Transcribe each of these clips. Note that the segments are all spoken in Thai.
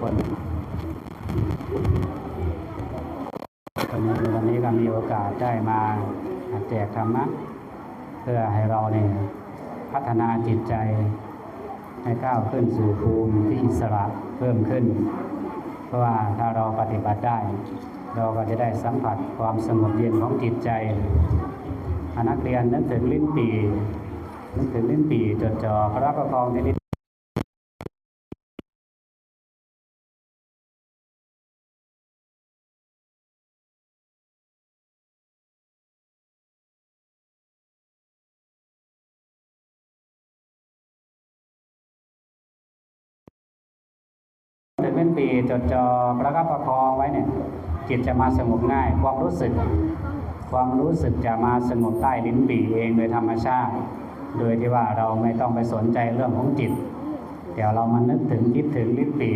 คนวันนี้วันนี้ก็มีโอกาสได้มาแจกธรรมะ เพื่อให้เราเนี่ยพัฒนาจิตใจ ให้ก้าวขึ้นสู่ภูมิที่อิสระเพิ่มขึ้น เพราะว่าถ้าเราปฏิบัติได้ เราก็จะได้สัมผัสความสงบเย็นของจิตใจนักเรียนนึกถึงลิ้นปีนึกถึงลิ้นปีจดจ่อพระประคองที่ลิ้น ถึงเป็นปีจดจ่อประคับประคองไว้เนี่ยจิตจะมาสงบง่าย ความรู้สึก ความรู้สึกจะมาสงบใต้ลิ้นปีเองโดยธรรมชาติ โดยที่ว่าเราไม่ต้องไปสนใจเรื่องของจิตเดี๋ยวเรามานึกถึงคิดถึงลิ้นปี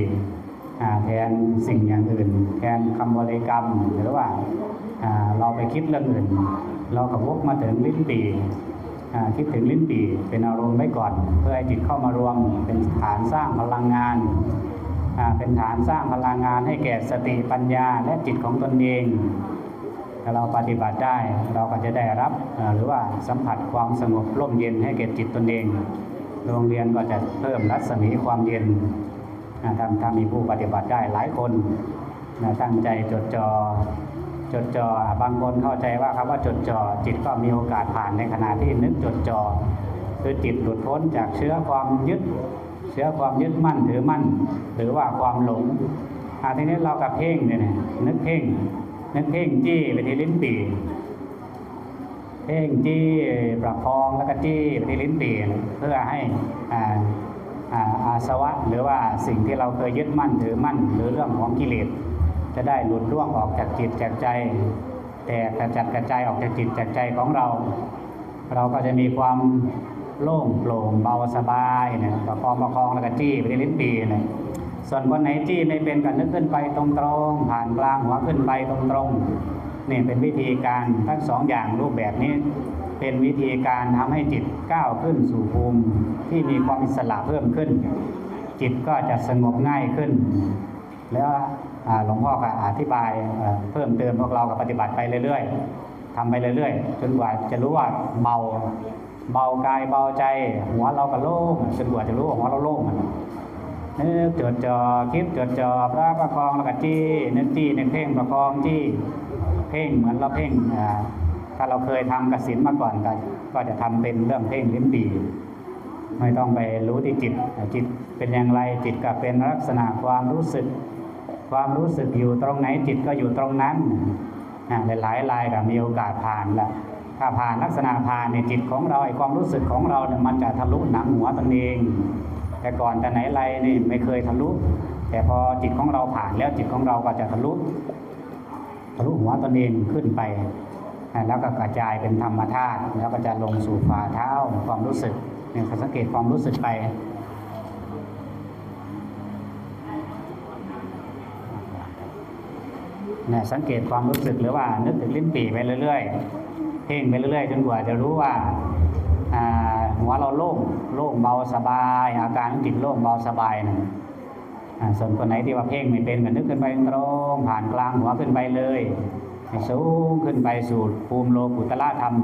แทนสิ่งอย่างอื่น แทนคำบริกรรมหรือว่าเราไปคิดเรื่องอื่น เราก็วกมาถึงลิ้นปีคิดถึงลิ้นปีเป็นอารมณ์ไว้ก่อน เพื่อให้จิตเข้ามารวมเป็นฐานสร้างพลังงาน เป็นฐานสร้างพลังงานให้แก่สติปัญญาและจิตของตนเอง ถ้าเราปฏิบัติได้เราก็จะได้รับหรือว่าสัมผัสความสงบร่มเย็นให้แก่จิตตนเอง โรงเรียนก็จะเพิ่มรัศมีความเย็นถ้าถ้ามีผู้ปฏิบัติได้หลายคนตั้งใจจดจอ่อจดจอ่อบางคนเข้าใจว่าคำว่าจดจ่อจิตก็มีโอกาสผ่านในขณะที่นึกจดจ่อคือจิตหลุดพ้นจากเชื้อความยึด เชื้อความยึดมั่นถือมั่นหรือว่าความหลงอาทีนี้เรากับเพ่งเนี่ยนะนึกเพ่งนึกเพ่งจี้ไปที่ลิ้นปี่เพ่งจี้ประคองแล้วก็จี้ไปที่ลิ้นปี่เพื่อให้อาอ่าอาสวะหรือว่าสิ่งที่เราเคยยึดมั่นถือมั่น หรือเรื่องของกิเลสจะได้หลุดร่วงออกจากจิตจากใจ แต่กระจัดกระจายออกจากจิตจากใจของเรา เราก็จะมีความ โล่งโปร่งเบาสบายเนี่ยประคองประคองแล้วก็จี้ไปที่ลิ้นปีเนี่ยส่วนคนไหนจี้ไม่เป็นก็นึกขึ้นไปตรงๆผ่านกลางหัวขึ้นไปตรงๆนี่เป็นวิธีการทั้งสองอย่างรูปแบบนี้เป็นวิธีการทำให้จิตก้าวขึ้นสู่ภูมิที่มีความอิสระเพิ่มขึ้น จิตก็จะสงบง่ายขึ้น แล้วหลวงพ่อก็อธิบายเพิ่มเติมพวกเราก็ปฏิบัติไปเรื่อย ๆทำไปเรื่อย ๆ จนกว่าจะรู้ว่าเบา เบากายเบาใจ หัวเราก็โล่งจนกว่าจะรู้ว่าหัวเราโล่งอะนึกจดจ่อคิดจดจ่อพระประคองแล้วก็จี้นึกจี้นึกเพ่งประคองจี้เพ่งเหมือนเราเพ่งถ้าเราเคยทำกสินมาก่อนก็ก็จะทำเป็นเรื่องเพ่งลิ้นปีไม่ต้องไปรู้ที่จิตจิตเป็นอย่างไรจิตก็เป็นลักษณะความรู้สึก ความรู้สึกอยู่ตรงไหนจิตก็อยู่ตรงนั้นอ่าหลายๆรายก็มีโอกาสผ่านแล้ว ถ้าผ่านลักษณะผ่านในยจิตของเราไอ้ความรู้สึกของเราเนี่ยมันจะทะลุหนังหัวตนเอง แต่ก่อนแต่ไหนไรนี่ไม่เคยทะลุ แต่พอจิตของเราผ่านแล้วจิตของเราก็จะทะลุทะลุหัวตนเองขึ้นไป แล้วก็กระจายเป็นธรรมธาตุแล้วก็จะลงสู่ฝ่าเท้าความรู้สึกเนี่ยสังเกตความรู้สึกไปเนี่ยสังเกตความรู้สึกหรือว่านึกถึงลิ้นปี่ไปเรื่อย ๆ เพ่งไปเรื่อยๆจนกว่าจะรู้ว่าหัวเราโล่งโล่งเบาสบาย อาการของจิตโล่งเบาสบายนะอ่าส่วนคนไหนที่ว่าเพ่งไม่เป็นก็นึกขึ้นไปตรงผ่านกลางหัวขึ้นไปเลยสูงขึ้นไปสู่ภูมิโลกุตละธรรม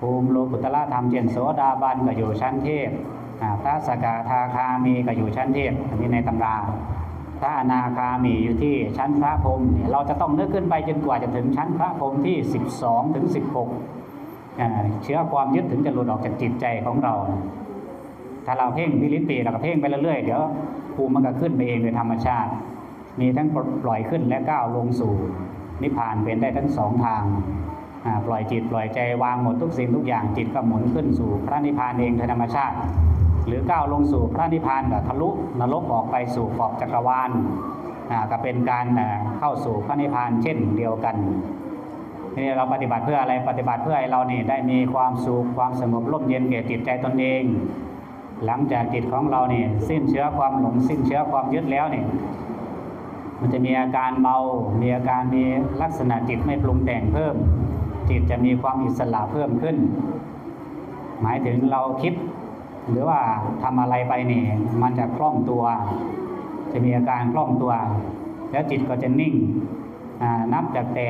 ภูมิโลกุตละธรรมเช่นโสดาบันก็อยู่ชั้นเทพอ่าพระสกทาคามีก็อยู่ชั้นเทพอันนี้ในตำรา ระอนาคามีอยู่ที่ชั้นพระพรหมเนี่ยเราจะต้องเนึกขึ้นไปจนกว่าจะถึงชั้นพระพรหมที่ 12 ถึง 16 เชื้อความยึดถึงจะหลุดออกจากจิตใจของเรา ถ้าเราเพ่งพิลิตีเราก็เพ่งไปเรื่อยๆ เดี๋ยวภูมิมันก็ขึ้นไปเองโดยธรรมชาติ มีทั้งปล่อยขึ้นและก้าวลงสู่ นิพพานเป็นได้ทั้งสองทางปล่อยจิตปล่อยใจวางหมดทุกสิ่งทุกอย่างจิตก็หมุนขึ้นสู่พระนิพพานเองโดยธรรมชาติ หรือก้าวลงสู่พระนิพพานก็ทะลุนรกออกไปสู่ขอบจักรวาลก็เป็นการเข้าสู่พระนิพพานเช่นเดียวกันนี่เราปฏิบัติเพื่ออะไรปฏิบัติเพื่อให้เราเนี่ได้มีความสุขความสงบร่มเย็นแก่จิตใจตนเอง หลังจากจิตของเราเนี่ยสิ้นเชื้อความหลงสิ้นเชื้อความยึดแล้วเนี่ยมันจะมีอาการเบา มีอาการมีลักษณะจิตไม่ปรุงแต่งเพิ่ม จิตจะมีความอิสระเพิ่มขึ้น หมายถึงเราคิด หรือว่าทำอะไรไปนี่ มันจะคล่องตัว จะมีอาการคล่องตัว แล้วจิตก็จะนิ่งนับจากแต่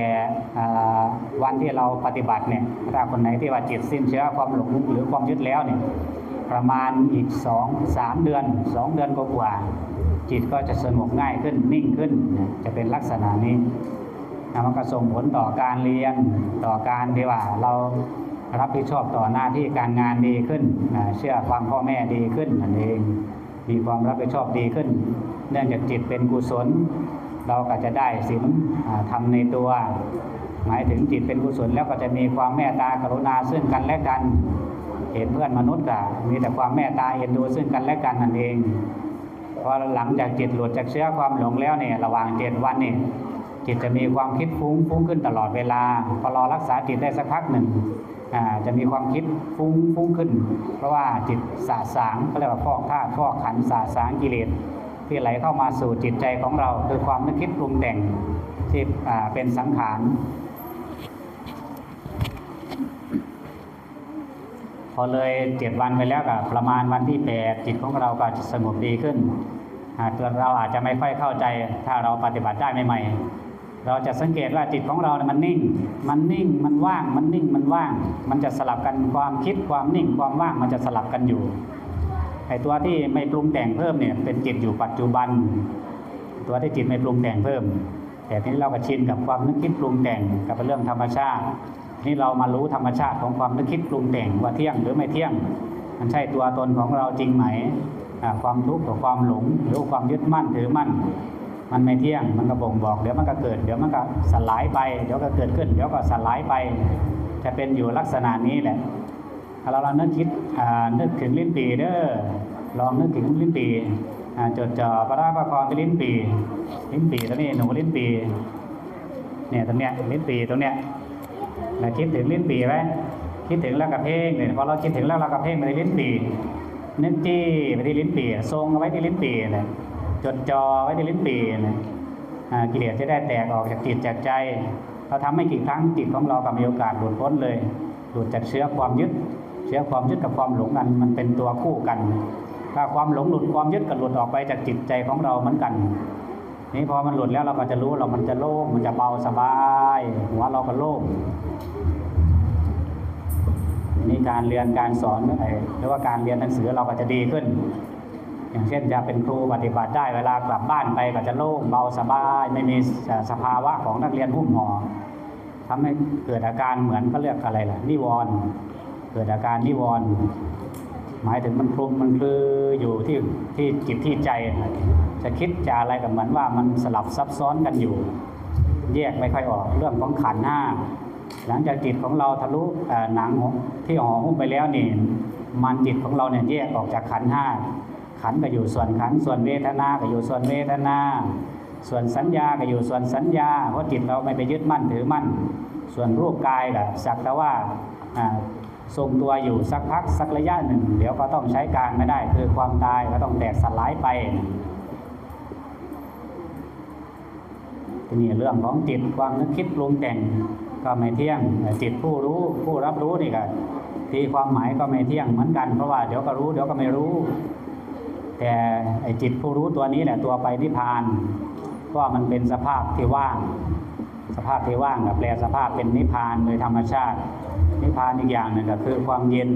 วันที่เราปฏิบัติเนี่ยถ้าคนไหนที่ว่าจิตสิ้นเชื้อความหลงหรือความยึดแล้วเนี่ยประมาณอีกสองสามเดือนสองเดือนกว่าจิตก็จะสงบง่ายขึ้นนิ่งขึ้นจะเป็นลักษณะนี้นะมันก็ส่งผลต่อการเรียนต่อการที่ว่าเรา รับผิดชอบต่อหน้าที่การงานดีขึ้น เชื่อฟังพ่อแม่ดีขึ้นนั่นเอง มีความรับผิดชอบดีขึ้น เนื่องจากจิตเป็นกุศล เราก็จะได้ศีลอ่าทำในตัว หมายถึงจิตเป็นกุศลแล้วก็จะมีความเมตตากรุณาซึ่งกันและกัน เห็นเพื่อนมนุษย์ก็มีแต่ความเมตตาเอ็นดูซึ่งกันและกันนั่นเองพอหลังจากจิตหลุดจากเชื้อความหลงแล้วเนี่ยระหว่างเจ็ดวันเนี่ยจิตจะมีความคิดฟุ้งฟุ้งขึ้นตลอดเวลา พอเรารักษาจิตได้สักพักหนึ่ง จะมีความคิดฟุ้งฟุ้งขึ้น เพราะว่าจิตสะสางก็เรียกว่าฟอกธาตุฟอกขันสะสางกิเลสที่ไหลเข้ามาสู่จิตใจของเรา คือความนึกคิดปรุงแต่งที่เป็นสังขารพอเลยเจ็ดวันไปแล้วก็ประมาณวันที่แปดจิตของเราก็จะสงบดีขึ้นอ่าตัวเราอาจจะไม่ค่อยเข้าใจ ถ้าเราปฏิบัติได้ใหม่ๆ เราจะสังเกตว่าจิตของเราเนี่ยมันนิ่ง มันนิ่ง มันว่าง มันนิ่ง มันว่าง มันจะสลับกันความคิด ความนิ่ง ความว่าง มันจะสลับกันอยู่ ไอ้ตัวที่ไม่ปรุงแต่งเพิ่มเนี่ย เป็นจิตอยู่ปัจจุบัน ตัวที่จิตไม่ปรุงแต่งเพิ่ม แต่ทีนี้เราก็ชินกับความนึกคิดปรุงแต่งกับเรื่องธรรมชาติทนี่เรามารู้ธรรมชาติของความนึกคิดปรุงแต่งว่าเที่ยงหรือไม่เที่ยง มันใช่ตัวตนของเราจริงไหม ความทุกข์กับความหลงหรือความยึดมั่นถือมั่น มันไม่เที่ยง มันก็บ่งบอกเดี๋ยวมันก็เกิด เดี๋ยวมันก็สลายไป เดี๋ยวก็เกิดขึ้น เดี๋ยวก็สลายไปจะเป็นอยู่ลักษณะนี้แหละถ้าเราลองนึกคิดนึกถึงลิ้นปีเด้อลองนึกถึงลิ้นปีจดจ่อประราประคองที่ลิ้นปีลิ้นปีตัวนี้หนูลิ้นปีเนี่ยตรงเนี้ยลิ้นปีตรงเนี้ยนะคิดถึงลิ้นปีไว้คิดถึงแล้วกับเพ่งเนี่ยพอเราคิดถึงแล้วเรากับเพ่งไปที่ลิ้นปีนึกจี้ไปที่ลิ้นปีทรงเอาไว้ที่ลิ้นปีเนี่ย จดจ่อไว้ที่ลิ้นปีเนี่ยอ่ากิเลสจะได้แตกออกจากจิตจากใจ เราทำไม่กี่ครั้งจิตของเราก็มีโอกาสหลุดพ้นเลยหลุดจากเชื้อความยึด เชื้อความยึดกับความหลงกันมันเป็นตัวคู่กัน ถ้าความหลงหลุดความยึดก็หลุดออกไปจากจิตใจของเราเหมือนกัน นี่พอมันหลุดแล้วเราก็จะรู้เรามันจะโล่งมันจะเบาสบายหัวเราก็โล่งนี่การเรียนการสอนหรือว่าการเรียนหนังสือเราก็จะดีขึ้น อย่างเช่นจะเป็นครูปฏิบัติได้เวลากลับบ้านไปก็จะโล่งเบาสบายไม่มีสภาวะของนักเรียนหุ้มห่อทำให้เกิดอาการเหมือนเขาเรียกอะไรล่ะนิวรณ์เกิดอาการนิวรณ์หมายถึงมันคลุมมันคืออยู่ที่ที่จิตที่ใจ จะคิดจะอะไรกับเหมือนว่ามันสลับซับซ้อนกันอยู่ แยกไม่ค่อยออกเรื่องของขันห้าหลังจากจิตของเราทะลุหนังที่ห่อหุ้มไปแล้วนี่มันจิตของเราเนี่ยแยกออกจากขันห้า ขันก็อยู่ส่วนขันส่วนเวทนาก็อยู่ส่วนเวทนา ส่วนสัญญาก็อยู่ส่วนสัญญาเพราะจิตเราไม่ไปยึดมั่นถือมั่น ส่วนรูปกายก็สักแต่ว่าอ่าทรงตัวอยู่สักพักสักระยะหนึ่ง เดี๋ยวก็ต้องใช้การไม่ได้ คือความตายก็ต้องแตกสลายไปทีนี้เรื่องของจิตความนึกคิดปรุงแต่งก็ไม่เที่ยงจิตผู้รู้ผู้รับรู้นี่ก็ทีความหมายก็ไม่เที่ยงเหมือนกันเพราะว่าเดี๋ยวก็รู้เดี๋ยวก็ไม่รู้ แต่ไอจิตผู้รู้ตัวนี้แหละตัวไปนิพพานเพราะมันเป็นสภาพที่ว่าง สภาพที่ว่างกับแปลสภาพเป็นนิพพานโดยธรรมชาติ นิพพานอีกอย่างหนึ่งก็คือความเย็น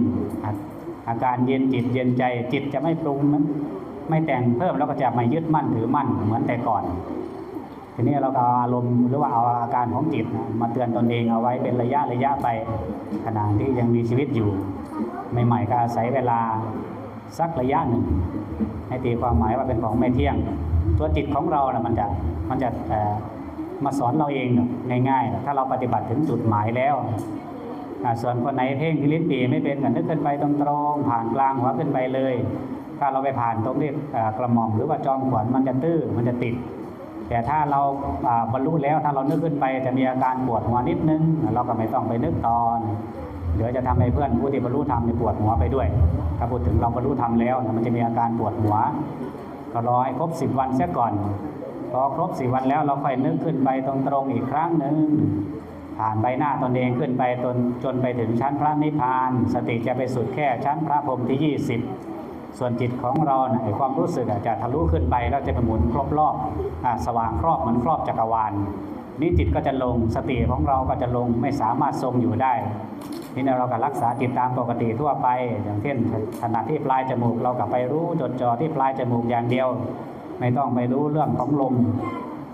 อาการเย็นจิตเย็นใจจิตจะไม่ปรุงนั้นไม่แต่งเพิ่มแล้วก็จะไม่ยึดมั่นถือมั่นเหมือนแต่ก่อน ทีนี้เราก็เอาอารมณ์หรือว่าเอาอาการของจิตมาเตือนตนเองเอาไว้เป็นระยะระยะไปขณะที่ยังมีชีวิตอยู่ ใหม่ๆก็อาศัยเวลา สักระยะหนึ่งให้ตีความหมายว่าเป็นของไม่เที่ยง ตัวจิตของเรานะมันจะมันจะมาสอนเราเองง่ายๆถ้าเราปฏิบัติถึงจุดหมายแล้วส่วนคนไหนเพ่งที่ลิ้นปีไม่เป็นกันนึกขึ้นไปตรงๆผ่านกลางหัวขึ้นไปเลย ถ้าเราไปผ่านตรงที่เอ่อกระหม่อมหรือว่าจอมขวัญมันจะตื้อมันจะติด แต่ถ้าเราอ่าบรรลุแล้วถ้าเรานึกขึ้นไปจะมีอาการปวดหัวนิดนึง เราก็ไม่ต้องไปนึกตอน เดี๋ยวจะทำให้เพื่อนผู้ที่บรรลุธรรมปวดหัวไปด้วย ถ้าพูดถึงเราบรรลุธรรมแล้ว มันจะมีอาการปวดหัว ก็รอให้ครบสิบวันเสียก่อน พอครบสิบวันแล้วเราค่อยนึกขึ้นไปตรงๆอีกครั้งหนึ่งผ่านใบหน้าตนเองขึ้นไปจนจนไปถึงชั้นพระนิพพาน สติจะไปสุดแค่ชั้นพระพรหมที่ยี่สิบส่วนจิตของเรานะไอความรู้สึกจะทะลุขึ้นไปแล้วจะไปหมุนครอบรอบสว่างครอบเหมือนครอบจักรวาลนี่จิตก็จะลงสติของเราก็จะลงไม่สามารถทรงอยู่ได้ นี่เราก็รักษาจิตตามปกติทั่วไป อย่างเช่นขณะที่ปลายจมูกเราก็ไปรู้จดจ่อที่ปลายจมูกอย่างเดียว ไม่ต้องไปรู้เรื่องของลม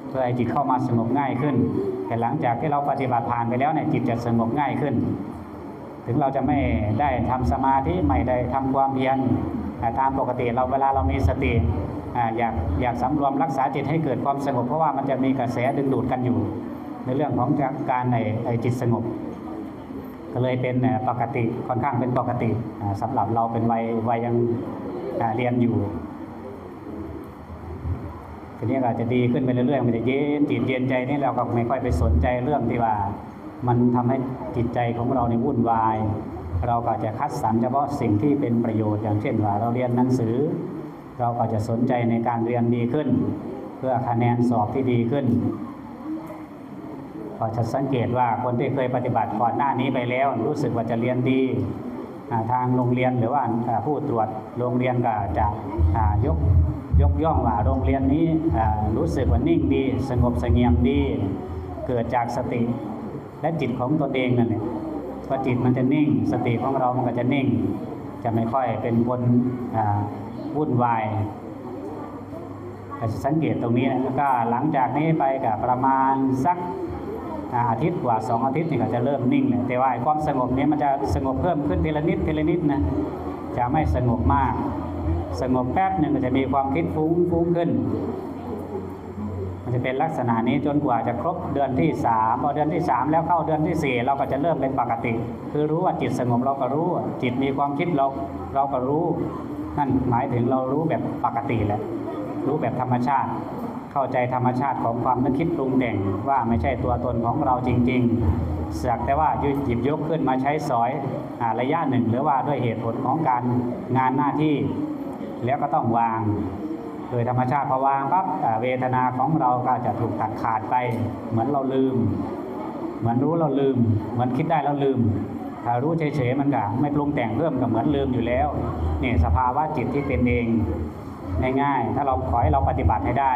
เพื่อให้จิตเข้ามาสงบง่ายขึ้น แต่หลังจากที่เราปฏิบัติผ่านไปแล้วเนี่ยจิตจะสงบง่ายขึ้น ถึงเราจะไม่ได้ทำสมาธิไม่ได้ทำความเพียรแต่ตามปกติเราเวลาเรามีสติอยากอยากสำรวมรักษาจิตให้เกิดความสงบ เพราะว่ามันจะมีกระแสดึงดูดกันอยู่ ในเรื่องของการให้จิตสงบ ก็เลยเป็นปกติค่อนข้างเป็นปกติอ่าสำหรับเราเป็นวัยวัยยังเรียนอยู่ทีนี้ก็อาจจะดีขึ้นไปเรื่อยๆมันจะเย็นจิตเย็นใจนี่เราก็ไม่ค่อยไปสนใจเรื่องที่ว่า มันทำให้จิตใจของเราในยวุ่นวาย เราก็จะคัดสรรเฉพาะสิ่งที่เป็นประโยชน์อย่างเช่นว่า เราเรียนหนังสือ เราก็จะสนใจในการเรียนดีขึ้น เพื่อคะแนนสอบที่ดีขึ้น ก็จะสังเกตว่าคนที่เคยปฏิบัติก่อนหน้านี้ไปแล้ว รู้สึกว่าจะเรียนดีทางโรงเรียนหรือว่าผู้ตรวจโรงเรียนก็จะยกยกย่องว่าโรงเรียนนี้รู้สึกว่านิ่งดี สงบเสงี่ยมดี เกิดจากสติ และจิตของตนเองนั่นแหละพอจิตมันจะนิ่ง สติของเรามันก็จะนิ่ง จะไม่ค่อยเป็นคนวุ่นวายจะสังเกตตรงนี้นะแล้วก็หลังจากนี้ไปกับประมาณสัก อาทิตย์กว่าสองอาทิตย์นี่ก็จะเริ่มนิ่งเลยแต่ว่าความสงบนี้มันจะสงบเพิ่มขึ้นทีละนิดทีละนิดนะจะไม่สงบมาก สงบแป๊บหนึ่งก็จะมีความคิดฟุ้งฟุ้งขึ้น มันจะเป็นลักษณะนี้จนกว่าจะครบเดือนที่สามพอเดือนที่สามแล้วเข้าเดือนที่สี่เราก็จะเริ่มเป็นปกติ คือรู้ว่าจิตสงบเราก็รู้ จิตมีความคิดเราเราก็รู้นั่นหมายถึงเรารู้แบบปกติแหละรู้แบบธรรมชาติ เข้าใจธรรมชาติของความนึกคิดปรุงแต่งว่าไม่ใช่ตัวตนของเราจริงๆสักแต่ว่าหยิบยกขึ้นมาใช้สอยอระยะหนึ่ง หรือว่าด้วยเหตุผลของการงานหน้าที่ แล้วก็ต้องวาง โดยธรรมชาติพอวางปั๊บเวทนาของเราก็จะถูกตัดขาดไป เหมือนเราลืม เหมือนรู้เราลืม เหมือนคิดได้แล้วลืมถ้ารู้เฉยๆมันก็ไม่ปรุงแต่งเพิ่มก็เหมือนลืมอยู่แล้วนี่สภาวะจิตที่เป็นเองง่ายๆ ถ้าเราขอให้เราปฏิบัติให้ได้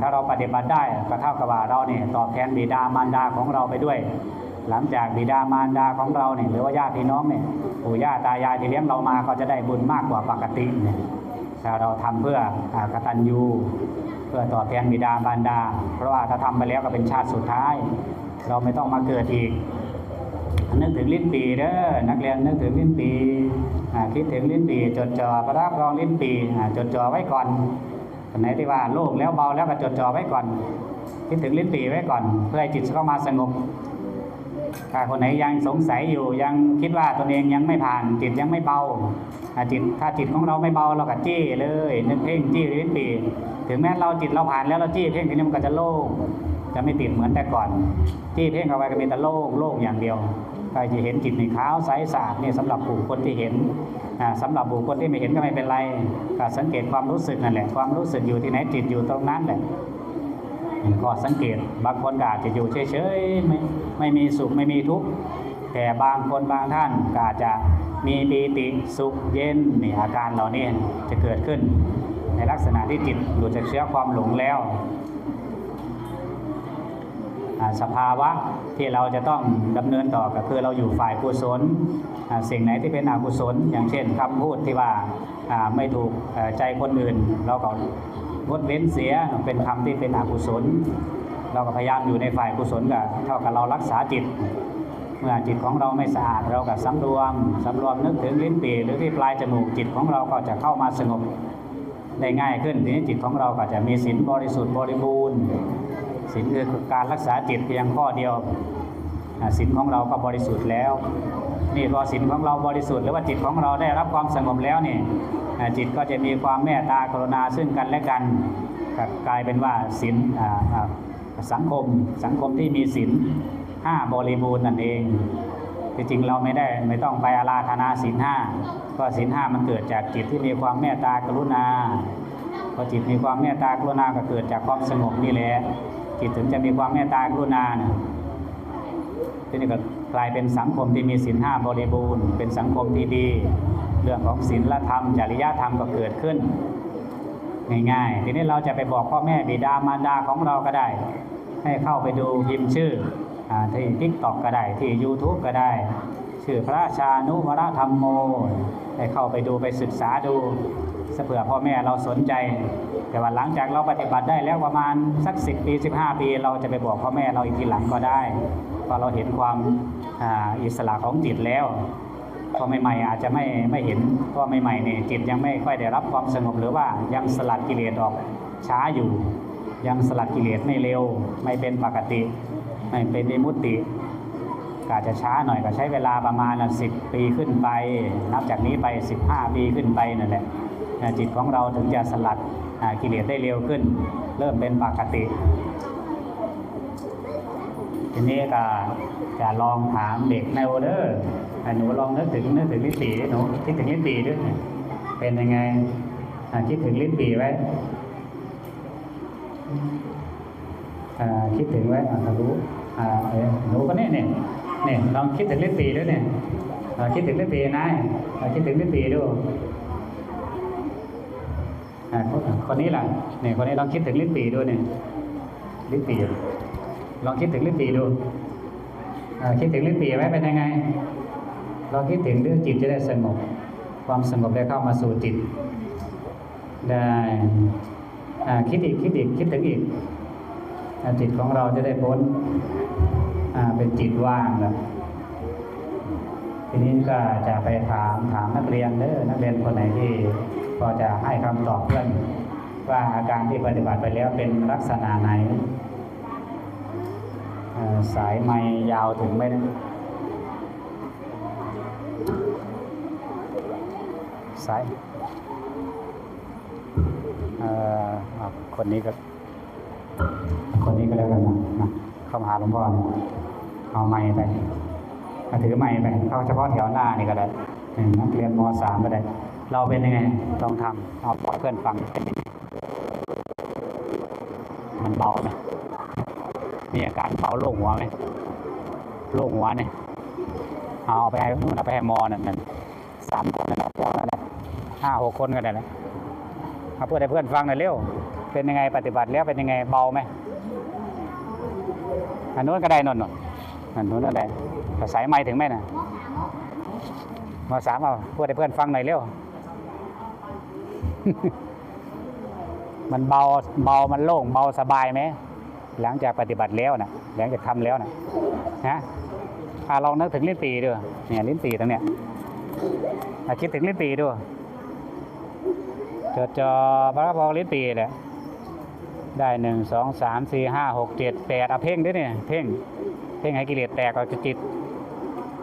ถ้าเราปฏิบัติได้ก็เท่ากับว่าเราเนี่ยตอบแทนบิดามารดาของเราไปด้วย หลังจากบิดามารดาของเราเนี่ยหรือว่าญาติพี่น้องเนี่ยปู่ย่าตายายที่เลี้ยงเรามาก็จะได้บุญมากกว่าปกติเนี่ยถ้าเราทำเพื่ออกตัญญูเพื่อตอบแทนบิดามารดา เพราะว่าถ้าทำไปแล้วก็เป็นชาติสุดท้าย เราไม่ต้องมาเกิดอีกนึกถึงลิ้นปีเด้อนักเรียนนึกถึงลิ้นปีคิดถึงลิ้นปีจดจ่อประรับรองลิ้นปีจดจ่อไว้ก่อน คนไหนที่ว่าโล่งแล้วเบาแล้วก็จดจ่อไว้ก่อนคิดถึงลิ้นปีไว้ก่อน เพื่อให้จิตเข้ามาสงบถ้าคนไหนยังสงสัยอยู่ยังคิดว่าตนเองยังไม่ผ่าน จิตยังไม่เบาถ้าจิตถ้าจิตของเราไม่เบาเราก็จี้เลยนึกเพ่งจี้ลิ้นปีถึงแม้เราจิตเราผ่านแล้วเราจี้เพ่งทีนี้มันก็จะโล่งจะไม่ติดเหมือนแต่ก่อน จี้เพ่งเข้าไปก็มีแต่โล่งโล่งอย่างเดียว ใครจะเห็นจิตในขาวใสสะอาดนี่สำหรับบุคคลที่เห็นอ่าสำหรับบุคคลที่ไม่เห็นก็ไม่เป็นไรก็สังเกตความรู้สึกนั่นแหละความรู้สึกอยู่ที่ไหนจิตอยู่ตรงนั้นแหละก็สังเกตบางคนก็อาจจะอยู่เฉยๆไม่ไม่มีสุขไม่มีทุกข์แต่บางคนบางท่านก็อาจจะมีปีติสุขเย็นนี่อาการเหล่านี้จะเกิดขึ้น ในลักษณะที่จิตหลุดจากเชื้อความหลงแล้ว สภาวะที่เราจะต้องดำเนินต่อก็คือเราอยู่ฝ่ายกุศลสิ่งไหนที่เป็นอกุศล อย่างเช่นคำพูดที่ว่าไม่ถูกใจคนอื่น เราก็งดเว้นเสียเป็นคำที่เป็นอกุศล เราก็พยายามอยู่ในฝ่ายกุศลกับเท่ากับเรารักษาจิตเมื่อจิตของเราไม่สะอาดเราก็สำรวมสำรวมนึกถึงลิ้นปีหรือที่ปลายจมูกจิตของเราก็จะเข้ามาสงบได้ง่ายขึ้นทีนี้จิตของเราก็จะมีศีลบริสุทธิ์บริบูรณ์ ศีลคือการรักษาจิตเพียงข้อเดียวศีลของเราก็บริสุทธิ์แล้วนี่พอศีลของเราบริสุทธิ์หรือว่าจิตของเราได้รับความสงบแล้วนี่จิตก็จะมีความเมตตากรุณาซึ่งกันและกันกลายเป็นว่าศีลสังคมสังคมที่มีศีลห้าบริบูรณ์นั่นเองที่จริงเราไม่ได้ไม่ต้องไปอาราธนาศีลห้าก็ศีลห้ามันเกิดจากจิตที่มีความเมตตากรุณาพอจิตมีความเมตตากรุณาก็เกิดจากความสงบนี่แหละ จิตถึงจะมีความเมตตากรุณานะที่นี้ก็กลายเป็นสังคมที่มีศีลห้าบริบูรณ์ เป็นสังคมที่ดี เรื่องของศีลธรรม จริยธรรมก็เกิดขึ้น ง่ายๆ ทีนี้เราจะไปบอกพ่อแม่บิดามารดาของเราก็ได้ ให้เข้าไปดูพิมพ์ชื่ออที่ทิกตอกก็ได้ ที่ YouTube ก็ได้ ชื่อพระชานุวรธรรมโม ให้เข้าไปดูไปศึกษาดู เผื่อพ่อแม่เราสนใจ แต่ว่าหลังจากเราปฏิบัติได้แล้วประมาณสักสิปี 15 ปี เราจะไปบอกพ่อแม่เราอีกทีหลังก็ได้เพราะเราเห็นความอ,อิสระของจิตแล้วพอใหม่ๆอาจจะไม่ไม่เห็นเพราะใหม่ๆเนี่ยจิตยังไม่ค่อยได้รับความสงบหรือว่ายังสลัดกิเลสออกช้าอยู่ ยังสลัดกิเลสไม่เร็ว ไม่เป็นปกติ ไม่เป็นวิมุตติก็อาจจะช้าหน่อยก็ใช้เวลาประมาณสิบปีขึ้นไป นับจากนี้ไป 15 ปีขึ้นไปนั่นแหละ จิตของเราถึงจะสลัดกิเลสได้เร็วขึ้น เริ่มเป็นปกติ ทีนี้ก็จะลองถามเด็กในโอเดอร์หนูลองนึกถึงนึกถึงลิ้นปีหนูคิดถึงลิ้นปีด้วยเป็นยังไงคิดถึงลิ้นปีไว้คิดถึงไว้รู้หนูก็เนี่ยเนี่ยเนี่ยลองคิดถึงลิ้นปีด้วยเนี่ยคิดถึงลิ้นปีนายคิดถึงลิ้นปีดูอ่า คนนี้ล่ะเนี่ยคนนี้ลองคิดถึงลิ้นปีด้วยเนี่ยลิ้นปีลองคิดถึงลิ้นปีดูคิดถึงลิ้นปีไว้เป็นยังไงลองคิดถึงเรื่องจิตจะได้สงบความสงบได้เข้ามาสู่จิต ได้คิดอีกคิดอีกคิดถึงอีกจิตของเราจะได้พ้นเป็นจิตว่างแล้วทีนี้ก็จะไปถามถามนักเรียนเด้อนักเรียนคนไหนที่ พอจะให้คำตอบเพื่อนว่าอาการที่ปฏิบัติไปแล้วเป็นลักษณะไหน สายไม้ยาวถึงไหมนะสายเอ่อคนนี้ก็คนนี้ก็แล้วกันนะนะเข้ามาหาหลวงพ่อเอาไม้ไปเอาถือไม้ไปเข้าเฉพาะแถวหน้านี่ก็ได้นักเรียนมสามก็ได้ เราเป็นยังไงลองทำเอาเพื่อนฟังเป็นมันเบาไหมมีอาการเบาโล่งหัวไหมโล่งหัวเนี่ยเอาไปให้นู่นเอาไปให้มอนั่นนั่นสามคนนั่นแหละห้าหกคนก็ได้แล้วเอาเพื่อนให้เพื่อนฟังหน่อยเร็วเป็นยังไงปฏิบัติแล้วเป็นยังไงเบาไหมอันนู้นก็ได้นนนนอันนู้นก็ได้สายไม้ถึงไหมน่ะมาสามเอาเพื่อนให้เพื่อนฟังหน่อยเร็ว มันเบาเบามันโล่งเบาสบายไหมหลังจากปฏิบัติแล้วนะหลังจากทำแล้วนะนะอาลองนึกถึงลิ้นปีด้วยเนี่ยลิ้นปีตรงเนี้ยอะคิดถึงลิ้นปีด้วยจดจอพระบอลิ้นปีแหละได้หนึ่งสองสามสี่ห้าหกเจ็ดแปดเอะเพ่งด้วยเนี่ยเพ่งเพ่งให้กิเลสแตกออกจากจิต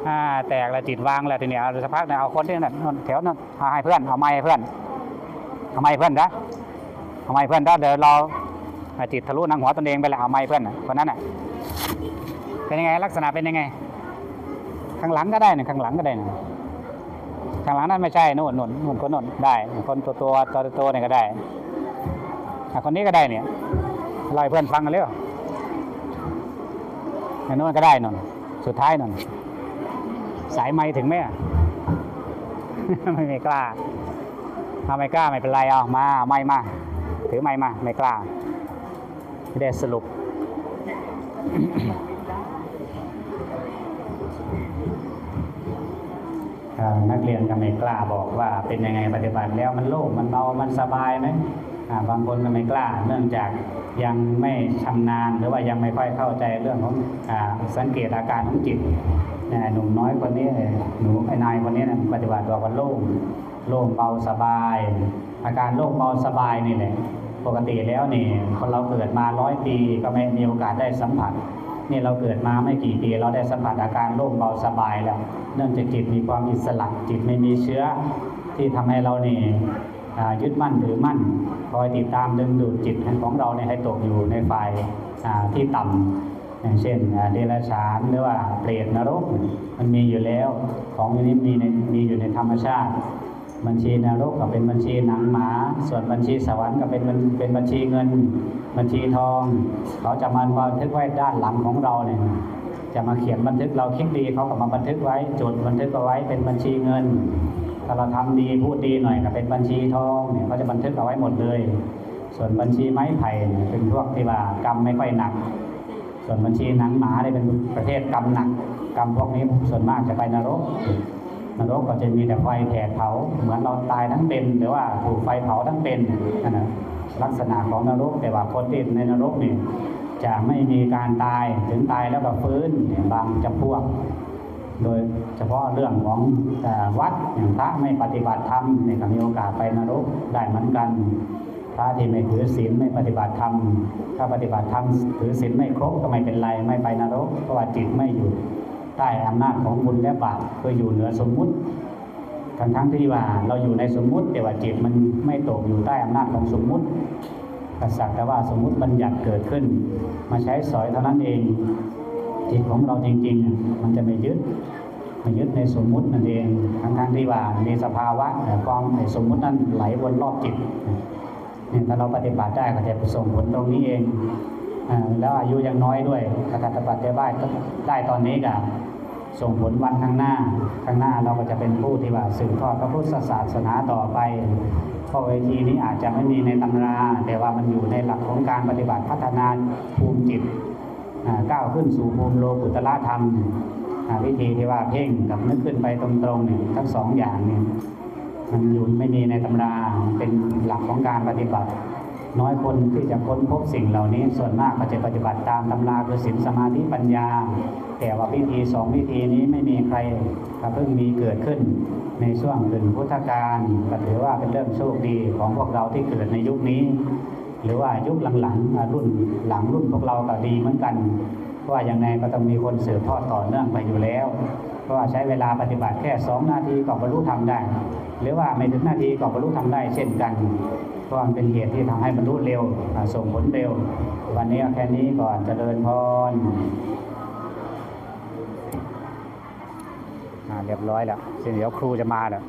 อ่าแตกแล้วจิตวางแล้วทีเนี้ยเอาสักพักเนี่ยเอาคนที่นั่นนนแถวนั้นเอาให้เพื่อนเอาไม้ให้เพื่อน เอาไมเพื่อนนะเอาไมเพื่อนได้เดี๋ยวเราจิตทะลุหนังหัวตนเองไปแล้วเอาไมเพื่อนคนนั้นน่ะเป็นยังไงลักษณะเป็นยังไง ข้างหลังก็ได้นะข้างหลังก็ได้นะข้างหลังนั่นไม่ใช่นู่นนู่นนู่นคนนู่นได้ คนตัวตัวตัวตัวเนี่ยก็ได้อะคนนี้ก็ได้เนี่ยล่าให้เพื่อนฟังกันเร็วอันนู้นก็ได้นนสุดท้ายนนสายไม้ถึงไหมไม่ไม่กล้า เอาไม่กล้าไม่เป็นไรเอามาไม้มาถือไม้มาไม่กล้าไม่ได้สรุปนักเรียนก็ไม่กล้าบอกว่าเป็นยังไงปฏิบัติแล้วมันโล่งมันเบามันสบายไหมบางคนก็ไม่กล้า เนื่องจากยังไม่ชำนาญหรือว่ายังไม่ค่อยเข้าใจเรื่องของอสังเกตอาการของจิตหนุ่มน้อยคนนี้เอ่อหนูไอ้นายคนนี้นะปฏิบัติบอกว่าโล่ง โล่งเบาสบาย อาการโล่งเบาสบายนี่แหละปกติแล้วนี่คนเราเกิดมาร้อยปีก็ไม่มีโอกาสได้สัมผัสนี่เราเกิดมาไม่กี่ปีเราได้สัมผัสอาการโล่งเบาสบายแล้ว เนื่องจากจิตมีความอิสระจิตไม่มีเชื้อ ที่ทำให้เรานี่ยึดมั่นถือมั่นคอยติดตามดึงดูดจิตของเราเนี่ยให้ตกอยู่ในฝ่ายที่ต่ำอย่างเช่นเดรัจฉานหรือว่าเปรตนรกมันมีอยู่แล้วของอย่างนี้มีในมีอยู่ในธรรมชาติ บัญชีนรกก็เป็นบัญชีหนังหมา ส่วนบัญชีสวรรค์ก็เป็นเป็นบัญชีเงิน บัญชีทอง เขาจะมาบันทึกไว้ด้านหลังของเราเนี่ยจะมาเขียนบันทึกเราคิดดีเขาก็มาบันทึกไว้จดบันทึกเอาไว้เป็นบัญชีเงินถ้าเราทำดีพูดดีหน่อยก็เป็นบัญชีทองเนี่ยเขาจะบันทึกเอาไว้หมดเลย ส่วนบัญชีไม้ไผ่เนี่ยเป็นพวกที่ว่ากรรมไม่ค่อยหนัก ส่วนบัญชีหนังหมาเนี่ยเป็นประเภทกรรมหนัก กรรมพวกนี้ส่วนมากจะไปนรก นรกก็จะมีแต่ไฟแผดเผาเหมือนเราตายทั้งเป็นหรือว่าถูกไฟเผาทั้งเป็นนะลักษณะของนรกแต่ว่าคนที่ในนรกนี่จะไม่มีการตายถึงตายแล้วก็ฟื้นบางจำพวก โดยเฉพาะเรื่องของวัดอย่างพระไม่ปฏิบัติธรรมเนี่ยก็มีโอกาสไปนรกได้เหมือนกันพระที่ไม่ถือศีลไม่ปฏิบัติธรรม ถ้าปฏิบัติธรรมถือศีลไม่ครบก็ไม่เป็นไรไม่ไปนรกเพราะว่าจิตไม่อยู่ ใต้อำนาจของบุญและบาปคืออยู่เหนือสมมุติ ทั้งทั้งที่ว่าเราอยู่ในสมมุติ แต่ว่าจิตมันไม่ตกอยู่ใต้อำนาจของสมมุติกษัตริย์แต่ว่าสมมุติบัญญัติเกิดขึ้น มาใช้สอยเท่านั้นเอง จิตของเราจริงๆ มันจะไม่ยึดไม่ยึดในสมมุตินั่นเอง ทั้งทั้งที่ว่ามีสภาวะแต่ความในสมมุตินั้นไหลวนรอบจิตเนี่ยถ้าเราปฏิบัติได้ก็จะส่งผลตรงนี้เองแล้วอายุยังน้อยด้วยถ้าการปฏิบัติได้ได้ตอนนี้ก็ ส่งผลวันข้างหน้า ข้างหน้าเราก็จะเป็นผู้ที่ว่าสืบทอดพระพุทธศาสนาต่อไปเพราะเวทีนี้อาจจะไม่มีในตำรา แต่ว่ามันอยู่ในหลักของการปฏิบัติพัฒนาภูมิจิตก้าวขึ้นสู่ภูมิโลกุตละธรรมวิธีที่ว่าเพ่งกับนึกขึ้นไปตรงๆเนี่ยทั้งสองอย่างเนี่ยมันอยู่ไม่มีในตำราเป็นหลักของการปฏิบัติ น้อยคนที่จะค้นพบสิ่งเหล่านี้ส่วนมากก็จะปฏิบัติตามตำราคือศีลสมาธิปัญญา แต่ว่าวิธีสองวิธีนี้ไม่มีใครเพิ่งมีเกิดขึ้นในช่วงถึงพุทธกาลก็ถือว่าเป็นเรื่องโชคดีของพวกเราที่เกิดในยุคนี้ หรือว่ายุคหลังๆรุ่นหลังรุ่นพวกเราก็ดีเหมือนกันเพราะว่าอย่างไรก็ต้องมีคนสืบทอดต่อเนื่องไปอยู่แล้ว เพราะว่าใช้เวลาปฏิบัติแค่สองนาทีก็บรรลุธรรมได้ หรือว่าไม่ถึงนาทีก็บรรลุธรรมได้เช่นกันเพราะมันเป็นเหตุที่ทำให้บรรลุเร็วส่งผลเร็ว วันนี้แค่นี้ก่อนเจริญพรอ่า เรียบร้อยแล้วเดี๋ยวครูจะมาแล้ว